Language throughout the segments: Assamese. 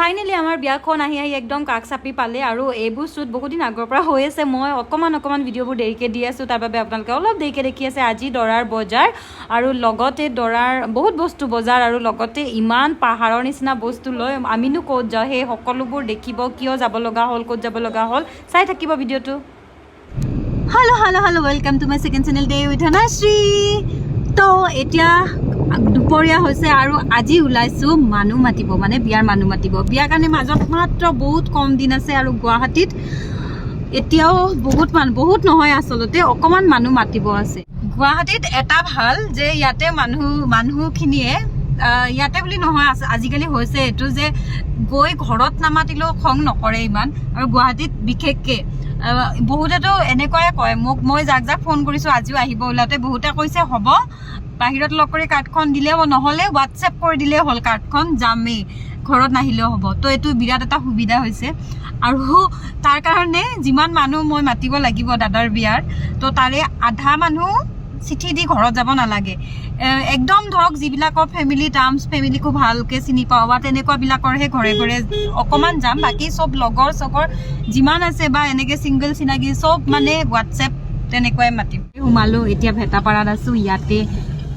ফাইনেলি আমাৰ বিয়াখন আহি আহি একদম কাষ চাপি পালে আৰু এইবোৰ শ্বুট বহুত দিন আগৰ পৰা হৈ আছে। মই অকণমান অকণমান ভিডিঅ'বোৰ দেৰিকৈ দি আছোঁ, তাৰ বাবে আপোনালোকে অলপ দেৰিকৈ দেখি আছে। আজি দৰাৰ বজাৰ আৰু লগতে দৰাৰ বহুত বস্তু বজাৰ আৰু লগতে ইমান পাহাৰৰ নিচিনা বস্তু লৈ আমিনো ক'ত যাওঁ? সেই সকলোবোৰ দেখিব কিয় যাব লগা হ'ল, ক'ত যাব লগা হ'ল? চাই থাকিব ভিডিঅ'টো। Hello' hello' hello' welcome to my second channel day with Dhanashree তো এতিয়া দুপৰীয়া হৈছে আৰু আজি ওলাইছোঁ মানুহ মাতিব মানে বিয়াৰ মানুহ মাতিব। বিয়াৰ কাৰণে মাজত মাত্ৰ বহুত কম দিন আছে আৰু গুৱাহাটীত। এতিয়াও বহুত মানুহ বহুত নহয় আচলতে অকণমান মানুহ মাতিব আছে। গুৱাহাটীত এটা ভাল যে ইয়াতে মানুহ মানুহখিনিয়ে ইয়াতে বুলি নহয় আছ- আজিকালি হৈছে এইটো যে গৈ ঘৰত নামাতিলেও খং নকৰে ইমান। আৰু গুৱাহাটীত বিশেষকৈ বহুতেতো এনেকুৱাই কয় মোক মই যাক যাক ফোন কৰিছোঁ আজিও আহিব ওলাওঁতে বহুতে কৈছে হ'ব। বাহিৰত লগ কৰি কাৰ্ডখন দিলেও নহ'লে হোৱাটছএপ কৰি দিলেই হ'ল কাৰ্ডখন যামেই। ঘৰত নাহিলেও হ'ব। তো এইটো বিৰাট এটা সুবিধা হৈছে। আৰু তাৰ কাৰণে যিমান মানুহ মই মাতিব লাগিব দাদাৰ বিয়াৰ তো তাৰে আধা মানুহ চিঠি দি ঘৰত যাব নালাগে। একদম ধৰক যিবিলাকৰ ফেমিলি টাৰ্মছ ফেমিলিকো ভালকৈ চিনি পাওঁ বা তেনেকুৱাবিলাকৰহে ঘৰে ঘৰে অকণমান যাম। বাকী চব লগৰ চগৰ যিমান আছে বা এনেকৈ ছিংগল চিনাকি চব মানে হোৱাটছএপ তেনেকুৱাই মাতিম। সোমালোঁ এতিয়া ভেটাপাৰাত আছোঁ ইয়াতে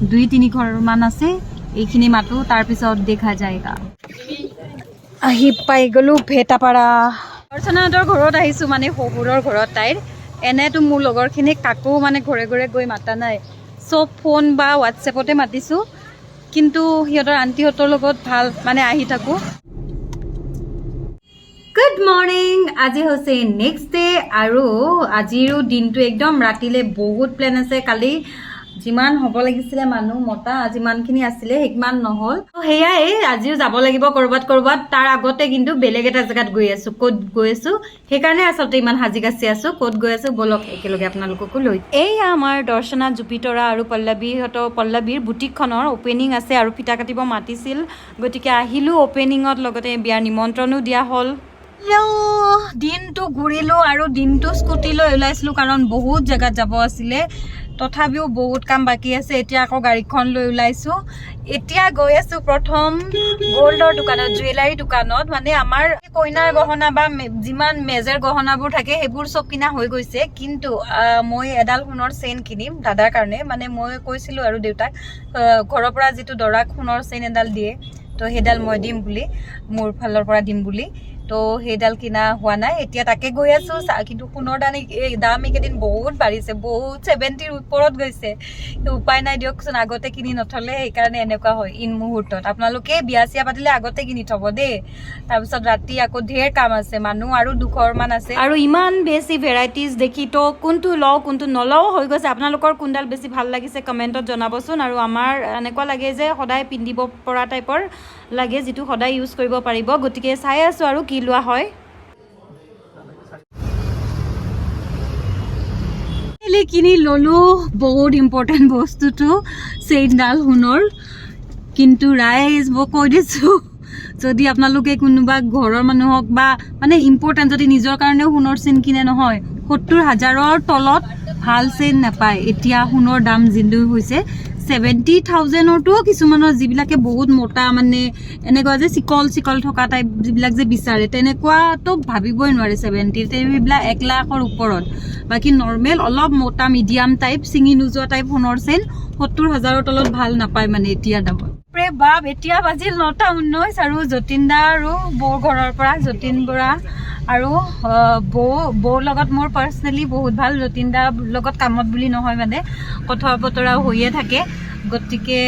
দুই তিনি ঘৰমান আছে এইখিনি মাতো তাৰপিছত দেখা যায়গা। আহি পাই গ'লোঁ ভেটাপাৰা। অৰ্চনাহঁতৰ ঘৰত আহিছোঁ মানে শহুৰৰ ঘৰত তাইৰ। এনেতো মোৰ লগৰখিনিক কাকো মানে ঘৰে ঘৰে গৈ মাতা নাই। চব ফোন বা হোৱাটছএপতে মাতিছোঁ। কিন্তু সিহঁতৰ আণ্টিহঁতৰ লগত ভালো মানে আহি থাকোঁ। গুড মৰ্ণিং আজি হৈছে নেক্সট ডে আৰু আজিৰো দিনটো একদম ৰাতিলে বহুত প্লেন আছে। কালি যিমান হ'ব লাগিছিলে মানুহ মতা যিমানখিনি আছিলে সিমান নহ'ল। সেয়াই আজিও যাব লাগিব ক'ৰবাত ক'ৰবাত। তাৰ আগতে কিন্তু বেলেগ এটা জেগাত গৈ আছোঁ ক'ত গৈ আছোঁ। সেইকাৰণে আচলতে ইমান সাজি কাচি আছোঁ ক'ত গৈ আছোঁ ব'লক একেলগে আপোনালোককো লৈ। এইয়া আমাৰ দৰ্শনা জুপিতৰা আৰু পল্লৱীহঁতৰ পল্লৱীৰ বুটিকখনৰ অ'পেনিং আছে আৰু ফিটা কাটিব মাতিছিল। গতিকে আহিলোঁ অ'পেনিঙত লগতে বিয়াৰ নিমন্ত্ৰণো দিয়া হ'ল। দিনটো ঘূৰিলোঁ আৰু দিনটো স্কুটি লৈ ওলাইছিলোঁ কাৰণ বহুত জেগাত যাব আছিলে। তথাপিও বহুত কাম বাকী আছে এতিয়া আকৌ গাড়ীখন লৈ ওলাইছোঁ। এতিয়া গৈ আছোঁ প্ৰথম গ'ল্ডৰ দোকানত জুৱেলাৰী দোকানত। মানে আমাৰ কইনাৰ গহনা বা যিমান মেজৰ গহনাবোৰ থাকে সেইবোৰ চব কিনা হৈ গৈছে। কিন্তু মই এডাল সোণৰ চেইন কিনিম দাদাৰ কাৰণে। মানে মই কৈছিলোঁ আৰু দেউতাক ঘৰৰ পৰা যিটো দৰাক সোণৰ চেইন এডাল দিয়ে তো সেইডাল মই দিম বুলি মোৰ ফালৰ পৰা দিম বুলি। তো সেইডাল কিনা হোৱা নাই। এতিয়া তাকে গৈ আছো। কিন্তু সোণৰ দাম দাম এইকেইদিন বহুত বাঢ়িছে। বহুত ছেভেণ্টিৰ ওপৰত গৈছে। উপায় নাই দিয়কচোন। আগতে কিনি নথলে সেইকাৰণে এনেকুৱা হয় ইন মুহূৰ্তত। আপোনালোকে বিয়া চিয়া পাতিলে আগতে কিনি থব দেই। তাৰপিছত ৰাতি আকৌ ঢেৰ কাম আছে। মানুহ আৰু দুঘৰমান আছে। আৰু ইমান বেছি ভেৰাইটিজ দেখি তো কোনটো লওঁ কোনটো নলওঁ হৈ গৈছে। আপোনালোকৰ কোনডাল বেছি ভালো লাগিছে কমেণ্টত জনাবচোন। আৰু আমাৰ এনেকুৱা লাগে যে সদায় পিন্ধিব পৰা টাইপৰ লাগে যিটো সদায় ইউজ কৰিব পাৰিব। গতিকে চাই আছোঁ আৰু কি লোৱা হয়। কিনি ল'লোঁ বহুত ইম্পৰ্টেণ্ট বস্তুটো চেইনডাল সোণৰ। কিন্তু ৰাইজ মই কৈ দিছোঁ যদি আপোনালোকে কোনোবা ঘৰৰ মানুহক বা মানে ইম্পৰ্টেণ্ট যদি নিজৰ কাৰণেও সোণৰ চেইন কিনে নহয় সত্তৰ হাজাৰৰ তলত ভাল চেইন নাপায়। এতিয়া সোণৰ দাম যিটো হৈছে ছেভেণ্টি থাউজেণ্ডৰতো কিছুমানৰ যিবিলাকে বহুত মোটা মানে এনেকুৱা যে চিকল চিকল থকা টাইপ যিবিলাক যে বিচাৰে তেনেকুৱাতো ভাবিবই নোৱাৰে ছেভেণ্টি সেইবিলাক এক লাখৰ ওপৰত। বাকী নৰ্মেল অলপ মোটা মিডিয়াম টাইপ ছিঙি নোযোৱা টাইপ সোণৰ চেইন সত্তৰ হাজাৰৰ তলত ভাল নাপায় মানে এতিয়া দামত। বাপৰে বাপ এতিয়া বাজিল নটা ঊনৈছ আৰু যতীন দা আৰু বৌৰ ঘৰৰ পৰা যতীন বৰা। আৰু বৌ বৌৰ লগত মোৰ পাৰ্চনেলি বহুত ভাল যতীন দাৰ লগত কামত বুলি নহয় মানে কথা বতৰাও হৈয়ে থাকে। গতিকে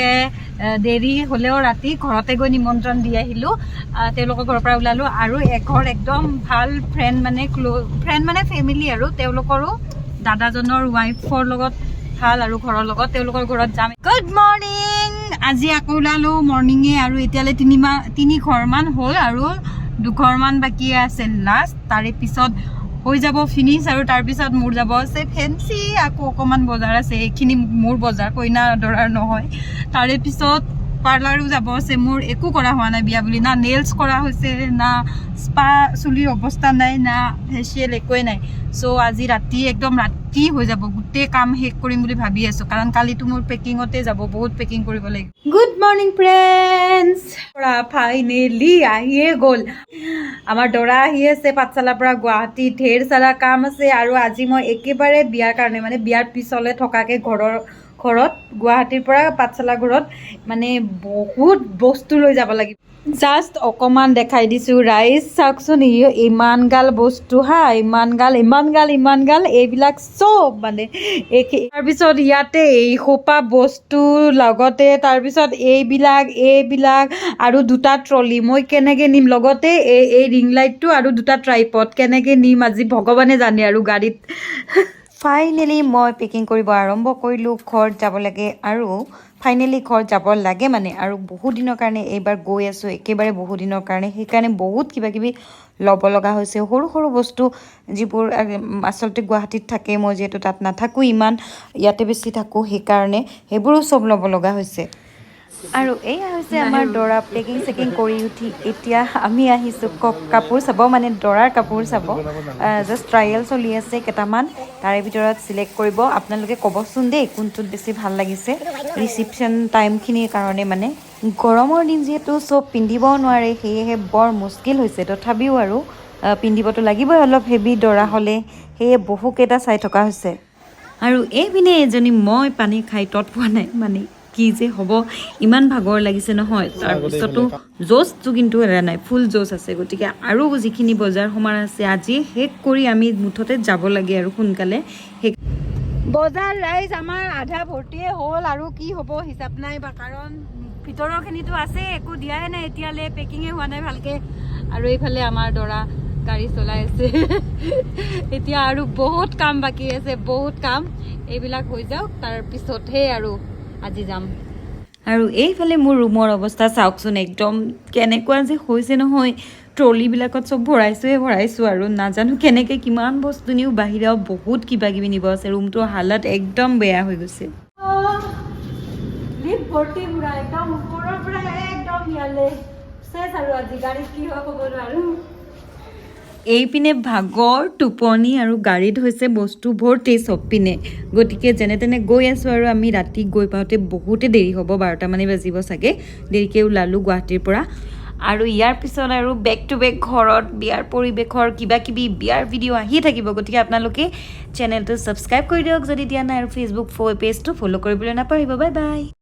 দেৰি হ'লেও ৰাতি ঘৰতে গৈ নিমন্ত্ৰণ দি আহিলোঁ। আহ, তেওঁলোকৰ ঘৰৰ পৰা ওলালোঁ আৰু এঘৰ একদম ভাল ফ্ৰেণ্ড মানে ক্ল' ফ্ৰেণ্ড মানে ফেমিলি আৰু তেওঁলোকৰো দাদাজনৰ ৱাইফৰ লগত ভাল আৰু ঘৰৰ লগত তেওঁলোকৰ ঘৰত যাম। গুড মৰ্ণিং আজি আকৌ ওলালোঁ মৰ্ণিঙে আৰু এতিয়ালৈ তিনিমাহ তিনি ঘৰমান হ'ল আৰু দুঘৰমান বাকী আছে লাষ্ট তাৰে পিছত হৈ যাব ফিনিছ আৰু তাৰপিছত মোৰ যাব আছে ফেঞ্চি আকৌ অকণমান বজাৰ আছে এইখিনি মোৰ বজাৰ কইনা দৰাৰ নহয়। তাৰে পিছত পাৰ্লাৰো যাব আছে। মোৰ একো কৰা হোৱা নাই বিয়া বুলি। না নেইলছ কৰা হৈছে না স্পা চুলিৰ অৱস্থা নাই না ফেচিয়েল একোৱে নাই। চ' আজি ৰাতি একদম ৰাতি হৈ যাব। গোটেই কাম শেষ কৰিম বুলি ভাবি আছোঁ। কাৰণ কালিতো মোৰ পেকিঙতে যাব বহুত পেকিং কৰিব লাগিব। গুড মৰ্ণিং ফ্ৰেণ্ডছ ফাইনেলি আহিয়ে গ'ল। আমাৰ দৰা আহি আছে পাঠশালাৰ পৰা গুৱাহাটী। ঢেৰ চাৰা কাম আছে। আৰু আজি মই একেবাৰে বিয়াৰ কাৰণে মানে বিয়াৰ পিছলে থকাকৈ ঘৰৰ ঘৰত গুৱাহাটীৰ পৰা পাঠশালা ঘৰত মানে বহুত বস্তু লৈ যাব লাগিব। জাষ্ট অকণমান দেখাই দিছোঁ ৰাইচ চাওকচোন ইমান গাল বস্তু হা ইমান গাল ইমান গাল ইমান গাল এইবিলাক চব মানে এই- তাৰপিছত ইয়াতে এই সোপা বস্তু লগতে তাৰপিছত এইবিলাক এইবিলাক আৰু দুটা ট্ৰলি। মই কেনেকৈ নিম? লগতে এই এই ৰিং লাইটটো আৰু দুটা ট্ৰাইপড। কেনেকৈ নিম আজি ভগৱানে জানে আৰু গাড়ীত। ফাইনেলি মই পেকিং কৰিব আৰম্ভ কৰিলোঁ ঘৰত যাব লাগে আৰু ফাইনেলি ঘৰত যাব লাগে মানে আৰু বহুত দিনৰ কাৰণে এইবাৰ গৈ আছোঁ একেবাৰে বহুত দিনৰ কাৰণে সেইকাৰণে বহুত কিবা কিবি ল'ব লগা হৈছে। সৰু সৰু বস্তু যিবোৰ আচলতে গুৱাহাটীত থাকে মই যিহেতু তাত নাথাকোঁ ইমান ইয়াতে বেছি থাকোঁ সেইকাৰণে সেইবোৰো চব ল'ব লগা হৈছে। আৰু এয়া হৈছে আমাৰ দৰা পেকিং চেকিং কৰি উঠি এতিয়া আমি আহিছোঁ কাপোৰ চাব মানে দৰাৰ কাপোৰ চাব। জাষ্ট ট্ৰায়েল চলি আছে কেইটামান। তাৰে ভিতৰত চিলেক্ট কৰিব। আপোনালোকে ক'বচোন দেই কোনটোত বেছি ভাল লাগিছে। ৰিচিপশ্যন টাইমখিনিৰ কাৰণে মানে। গৰমৰ দিন যিহেতু চব পিন্ধিব নোৱাৰে সেয়েহে বৰ মুস্কিল হৈছে। তথাপিও আৰু পিন্ধিবতো লাগিবই অলপ হেভি দৰা হ'লে। সেয়ে বহুকেইটা চাই থকা হৈছে। আৰু এইপিনে এজনী মই পানী খাই তত পোৱা নাই মানে। কি যে হ'ব ইমান ভাগৰ লাগিছে নহয়। তাৰপিছতো জ'চটো কিন্তু এৰা নাই ফুল জ'চ আছে। গতিকে আৰু যিখিনি বজাৰ সমাৰ আছে আজি শেষ কৰি আমি মুঠতে যাব লাগে আৰু সোনকালে। সেই বজাৰ ৰাইজ আমাৰ আধা ভৰ্তিয়ে হ'ল আৰু কি হ'ব হিচাপ নাই বা কাৰণ ভিতৰৰখিনিতো আছে একো দিয়াই নাই এতিয়ালৈ পেকিঙে হোৱা নাই ভালকৈ। আৰু এইফালে আমাৰ দৰা গাড়ী চলাই আছে। এতিয়া আৰু বহুত কাম বাকী আছে বহুত কাম। এইবিলাক হৈ যাওক তাৰ পিছতহে আৰু আজি যাম। আৰু এইফালে মোৰ ৰুমৰ অৱস্থা চাওকচোন একদম কেনেকুৱা যে হৈছে নহয়। ট্ৰলিবিলাকত চব ভৰাইছোৱে ভৰাইছোঁ আৰু নাজানো কেনেকৈ কিমান বস্তু নিও বাহিৰাও বহুত কিবা কিবি নিব আছে। ৰুমটোৰ হালত একদম বেয়া হৈ গৈছে। একদম ওপৰৰ পৰা একদম ইয়ালে। চেচ আৰু আজি গাড়ীত কি হয় ক'ব নোৱাৰো। এইপিনে ভাগৰ টোপনি আৰু গাড়ীত হৈছে বস্তু ভৰ্তি চব পিনে। গতিকে যেনে তেনে গৈ আছোঁ আৰু আমি ৰাতি গৈ পাওঁতে বহুতে দেৰি হ'ব বাৰটামানে বাজিব চাগে। দেৰিকৈ ওলালোঁ গুৱাহাটীৰ পৰা। আৰু ইয়াৰ পিছত আৰু বেক টু বেক ঘৰত বিয়াৰ পৰিৱেশৰ কিবা কিবি বিয়াৰ ভিডিঅ' আহিয়ে থাকিব। গতিকে আপোনালোকে চেনেলটো ছাবস্ক্ৰাইব কৰি দিয়ক। যদি দিয়া নাই আৰু ফেচবুক পেজটো ফ'ল' কৰিবলৈ নাপাহৰিব। Bye bye